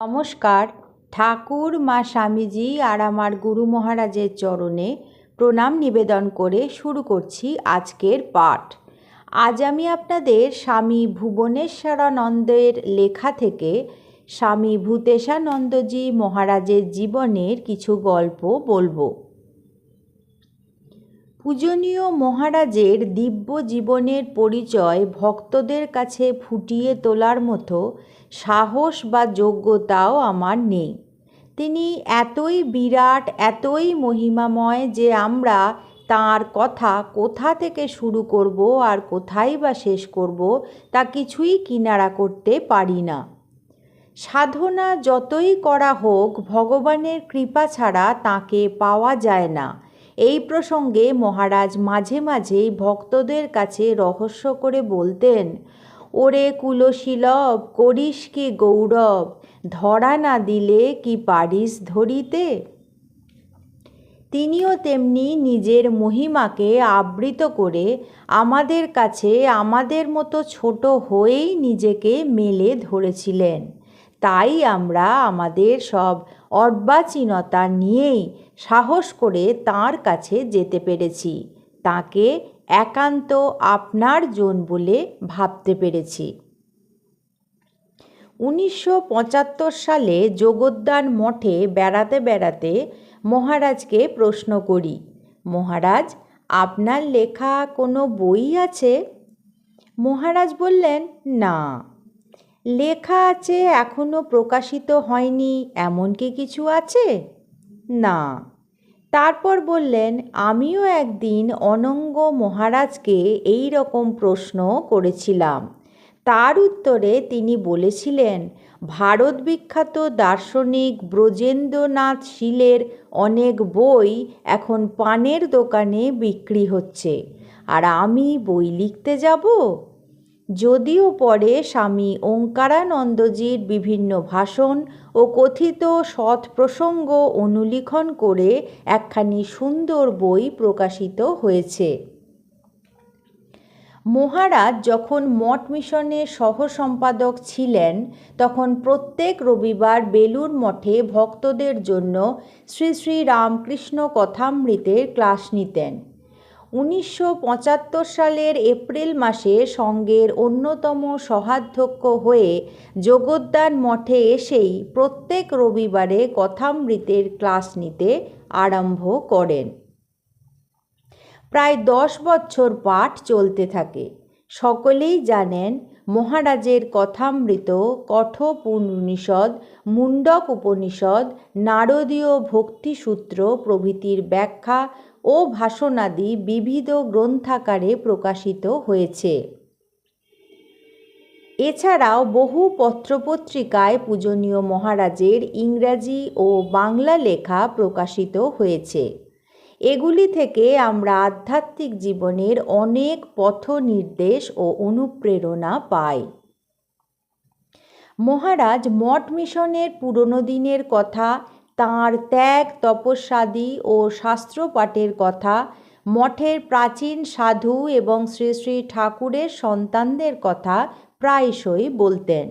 নমস্কার। ঠাকুর, মা স্বামীজি আর আমার গুরু মহারাজের চরণে প্রণাম নিবেদন করে শুরু করছি আজকের পাঠ। আজ আমি আপনাদের স্বামী ভুবনেশ্বরানন্দের লেখা থেকে স্বামী ভূতেশানন্দজি মহারাজের জীবনের কিছু গল্প বলব। পূজনীয় মহারাজের দিব্য জীবনের পরিচয় ভক্তদের কাছে ফুটিয়ে তোলার মতো সাহস বা যোগ্যতাও আমার নেই। তিনি এতই বিরাট, এতই মহিমাময় যে আমরা তার কথা কোথা থেকে শুরু করব আর কোথায় বা শেষ করব তা কিছুই কিনারা করতে পারি না। সাধনা যতই করা হোক, ভগবানের কৃপা ছাড়া তাকে পাওয়া যায় না। এই প্রসঙ্গে মহারাজ মাঝে মাঝেই ভক্তদের কাছে রহস্য করে বলতেন, ওরে কুলশীলভ করিস কি গৌরব? ধরা না দিলে কি পারিস ধরিতে? তিনিও তেমনি নিজের মহিমাকে আবৃত করে আমাদের কাছে আমাদের মতো ছোট হয়েই নিজেকে মেলে ধরেছিলেন। তাই আমরা আমাদের সব অর্বাচীনতা নিয়েই সাহস করে তার কাছে যেতে পেরেছি। তাকে একান্ত আপনার জন বলে ভাবতে পেরেছি। উনিশশো পঁচাত্তর সালে যোগোদ্যান মঠে বেড়াতে বেড়াতে মহারাজকে প্রশ্ন করি, মহারাজ, আপনার লেখা কোনো বই আছে? মহারাজ বললেন, না। লেখা আছে এখনও প্রকাশিত হয়নি। এমন কি কিছু আছে? না। তারপর বললেন, আমিও একদিন অনঙ্গ মহারাজকে এই রকম প্রশ্ন করেছিলাম। তার উত্তরে তিনি বলেছিলেন, ভারত বিখ্যাত দার্শনিক ব্রজেন্দ্রনাথ শীলের অনেক বই এখন পানের দোকানে বিক্রি হচ্ছে। আর আমি বই লিখতে যাব? যদিও পরে স্বামী ওঙ্কারানন্দজির বিভিন্ন ভাষণ ও কথিত সৎ প্রসঙ্গ অনুলিখন করে একখানি সুন্দর বই প্রকাশিত হয়েছে। মহারাজ যখন মঠ মিশনের সহ সম্পাদক ছিলেন, তখন প্রত্যেক রবিবার বেলুর মঠে ভক্তদের জন্য শ্রী শ্রী রামকৃষ্ণ কথামৃতের ক্লাস নিতেন। উনিশশো পঁচাত্তর সালের এপ্রিল মাসে সঙ্গের অন্যতম সহাধ্যক্ষ হয়ে যোগোদ্যান মঠে এসেই প্রত্যেক রবিবারে কথামৃতের ক্লাস নিতে আরম্ভ করেন। প্রায় দশ বছর পাঠ চলতে থাকে। সকলেই জানেন মহারাজের কথামৃত কঠোপনিষদ মুন্ডক উপনিষদ, নারদীয় ভক্তিসূত্র প্রভৃতির ব্যাখ্যা ও ভাষণাদি বিবিধ গ্রন্থাকারে প্রকাশিত হয়েছে। এছাড়াও বহু পত্রপত্রিকায় পূজনীয় মহারাজের ইংরাজি ও বাংলা লেখা প্রকাশিত হয়েছে। এগুলি থেকে আমরা আধ্যাত্মিক জীবনের অনেক পথ নির্দেশ ও অনুপ্রেরণা পাই। মহারাজ মঠ মিশনের পুরনো দিনের কথা তাঁর ত্যাগ, তপস্যাদি ও শাস্ত্রপাঠের কথা, মঠের প্রাচীন সাধু এবং শ্রী শ্রী ঠাকুরের সন্তানদের কথা প্রায়শই বলতেন।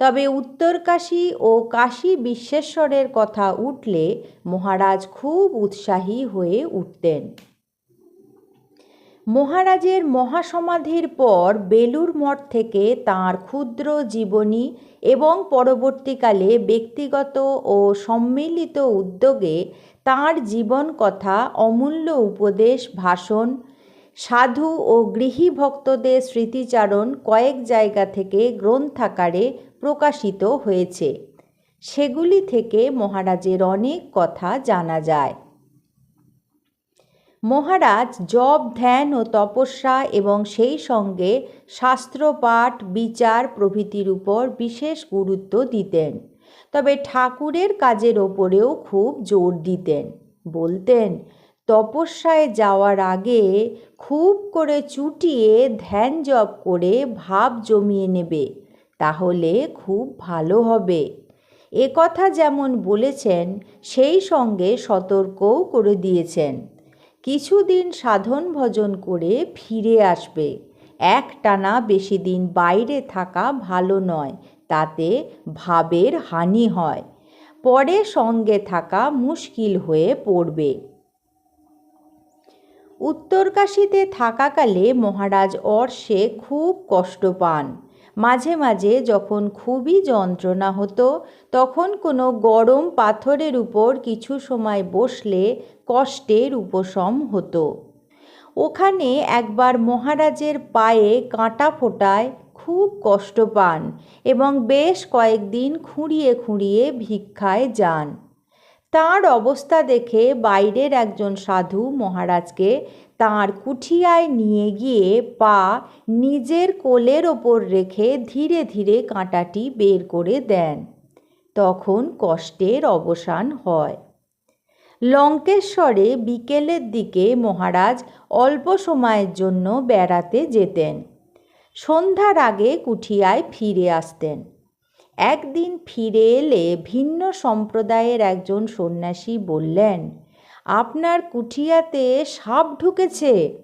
তবে উত্তরকাশী ও কাশী বিশ্বেশ্বরের কথা উঠলে মহারাজ খুব উৎসাহী হয়ে উঠতেন। মহারাজের মহাসমাধির পর বেলুর মঠ থেকে তাঁর ক্ষুদ্র জীবনী এবং পরবর্তীকালে ব্যক্তিগত ও সম্মিলিত উদ্যোগে তাঁর জীবন কথা অমূল্য উপদেশ, ভাষণ, সাধু ও গৃহী ভক্তদের স্মৃতিচারণ কয়েক জায়গা থেকে গ্রন্থাকারে প্রকাশিত হয়েছে। সেগুলি থেকে মহারাজের অনেক কথা জানা যায়। মহারাজ জপ, ধ্যান ও তপস্যা এবং সেই সঙ্গে শাস্ত্রপাঠ বিচার প্রভৃতির উপর বিশেষ গুরুত্ব দিতেন। তবে ঠাকুরের কাজের ওপরেও খুব জোর দিতেন। বলতেন, তপস্যায় যাওয়ার আগে খুব করে চুটিয়ে ধ্যান জপ করে ভাব জমিয়ে নেবে, তাহলে খুব ভালো হবে। এ কথা যেমন বলেছেন, সেই সঙ্গে সতর্কও করে দিয়েছেন। কিছুদিন সাধন ভজন করে ফিরে আসবে। এক টানা বেশি দিন বাইরে থাকা ভালো নয়, তাতে ভাবের হানি হয়। পরে সঙ্গে থাকা মুশকিল হয়ে পড়বে। উত্তরকাশীতে থাকাকালে মহারাজ অর্শে খুব কষ্ট পান। মাঝে মাঝে যখন খুবই যন্ত্রণা হতো, তখন কোনো গরম পাথরের উপর কিছু সময় বসলে কষ্টের উপশম হতো। ওখানে একবার মহারাজের পায়ে কাঁটা ফোটায় খুব কষ্ট পান এবং বেশ কয়েকদিন খুঁড়িয়ে খুঁড়িয়ে ভিক্ষায় যান। তাঁর অবস্থা দেখে বাইরের একজন সাধু মহারাজকে তাঁর কুঠিয়ায় নিয়ে গিয়ে পা নিজের কোলের ওপর রেখে ধীরে ধীরে কাঁটাটি বের করে দেন। তখন কষ্টের অবসান হয়। লঙ্কেশ্বরে বিকেলের দিকে মহারাজ অল্প সময়ের জন্য বেড়াতে যেতেন। সন্ধ্যার আগে কুঠিয়ায় ফিরে আসতেন। একদিন ফিরে এলে ভিন্ন সম্প্রদায়ের একজন সন্ন্যাসী বললেন, আপনার কুঠিয়াতে সাপ ঢুকেছে?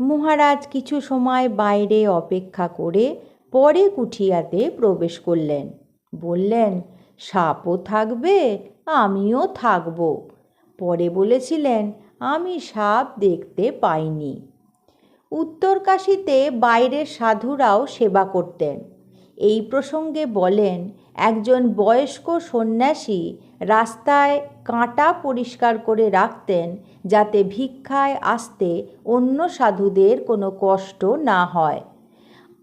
মহারাজ কিছু সময় বাইরে অপেক্ষা করে পরে কুঠিয়াতে প্রবেশ করলেন। বললেন, সাপও থাকবে, আমিও থাকব। পরে বলেছিলেন, আমি সাপ দেখতে পাইনি। উত্তরকাশীতে বাইরের সাধুরাও সেবা করতেন। এই প্রসঙ্গে বলেন, একজন বয়স্ক সন্ন্যাসী রাস্তায় কাঁটা পরিষ্কার করে রাখতেন যাতে ভিক্ষায় আসতে অন্য সাধুদের কোনো কষ্ট না হয়।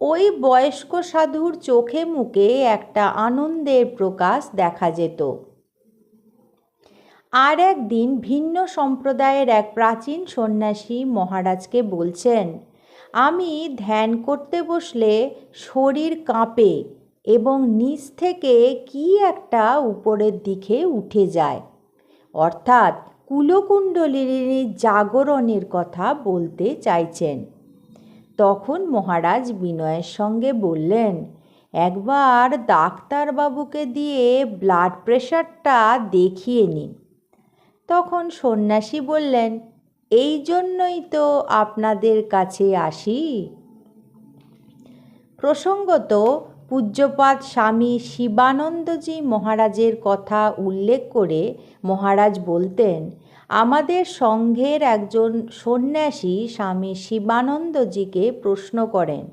ওই বয়স্ক সাধুর চোখে মুখে একটা আনন্দের প্রকাশ দেখা যেত। আর একদিন ভিন্ন সম্প্রদায়ের এক প্রাচীন সন্ন্যাসী মহারাজকে বলছেন আমি ধ্যান করতে বসলে শরীর কাঁপে এবং নিচ থেকে কি একটা উপরের দিকে উঠে যায়। অর্থাৎ কুলকুণ্ডলিনীর জাগরণের কথা বলতে চাইছেন। তখন মহারাজ বিনয়ের সঙ্গে বললেন, একবার ডাক্তারবাবুকে দিয়ে ব্লাড প্রেশারটা দেখিয়ে নিন। তখন সন্ন্যাসী বললেন এই জন্যই তো আপনাদের কাছে আসি। প্রসঙ্গত পূজ্যপাত স্বামী শিবানন্দজি মহারাজের কথা উল্লেখ করে মহারাজ বলতেন, আমাদের সংঘের একজন সন্ন্যাসী স্বামী শিবানন্দজিকে প্রশ্ন করেন,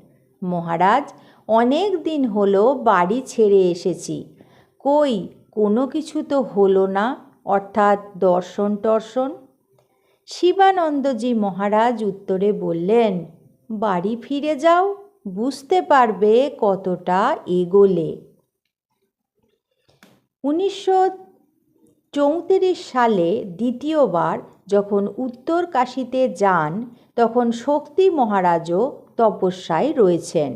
মহারাজ, অনেক দিন হলো বাড়ি ছেড়ে এসেছি, কই কোনো কিছু তো হলো না, অর্থাৎ দর্শন টর্শন শিবানন্দজি মহারাজ উত্তরে বললেন, বাড়ি ফিরে যাও, বুঝতে পারবে কতটা এগোলে। উনিশশো চৌত্রিশ সালে দ্বিতীয়বার যখন উত্তর কাশীতে যান, তখন শক্তি মহারাজও তপস্যায় রয়েছেন।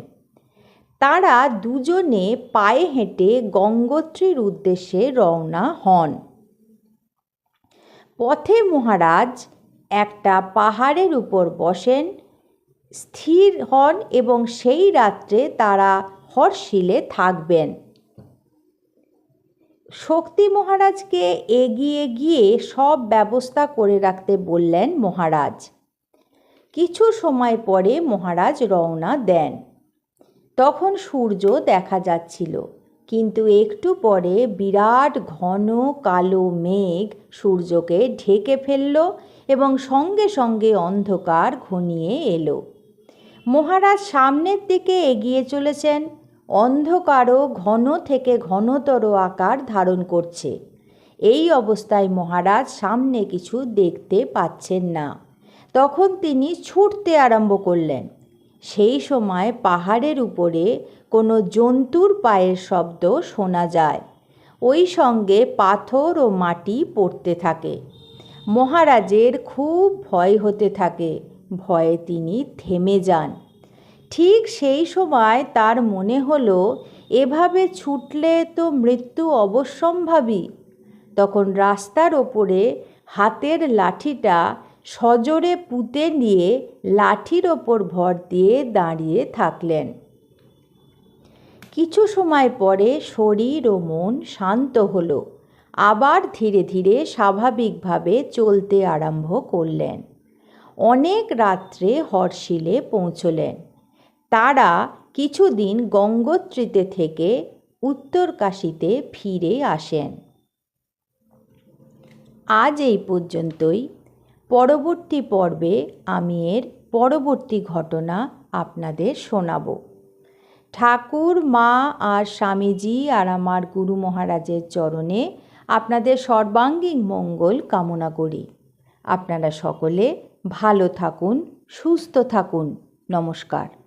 তারা দুজনে পায়ে হেঁটে গঙ্গোত্রীর উদ্দেশ্যে রওনা হন। পথে মহারাজ একটা পাহাড়ের উপর বসেন, স্থির হন এবং সেই রাত্রে তারা হর্ষিলে থাকবেন। শক্তি মহারাজকে এগিয়ে গিয়ে সব ব্যবস্থা করে রাখতে বললেন মহারাজ। কিছু সময় পরে মহারাজ রওনা দেন। তখন সূর্য দেখা যাচ্ছিল। কিন্তু একটু পরে বিরাট ঘন কালো মেঘ সূর্যকে ঢেকে ফেলল এবং সঙ্গে সঙ্গে অন্ধকার ঘনিয়ে এলো। মহারাজ সামনের দিকে এগিয়ে চলেছেন। অন্ধকারও ঘন থেকে ঘনতর আকার ধারণ করছে। এই অবস্থায় মহারাজ সামনে কিছু দেখতে পাচ্ছেন না। তখন তিনি ছুটতে আরম্ভ করলেন। সেই সময় পাহাড়ের উপরে কোনো জন্তুর পায়ের শব্দ শোনা যায়। ওই সঙ্গে পাথর ও মাটি পড়তে থাকে। মহারাজের খুব ভয় হতে থাকে। ভয়ে তিনি থেমে যান। ঠিক সেই সময় তার মনে হলো, এভাবে ছুটলে তো মৃত্যু অবশ্যম্ভাবী। তখন রাস্তার ওপরে হাতের লাঠিটা সজোরে পুঁতে নিয়ে লাঠির ওপর ভর দিয়ে দাঁড়িয়ে থাকলেন। কিছু সময় পরে শরীর ও মন শান্ত হলো। আবার ধীরে ধীরে স্বাভাবিকভাবে চলতে আরম্ভ করলেন। অনেক রাত্রে হর্ষিলে পৌঁছলেন। তারা কিছুদিন গঙ্গোত্রীতে থেকে উত্তরকাশীতে ফিরে আসেন। আজ এই পর্যন্তই। পরবর্তী পর্বে আমি এর পরবর্তী ঘটনা আপনাদের শোনাব। ঠাকুর, মা আর স্বামীজি আর আমার গুরু মহারাজের চরণে আপনাদের সর্বাঙ্গীন মঙ্গল কামনা করি। আপনারা সকলে ভালো থাকুন, সুস্থ থাকুন। নমস্কার।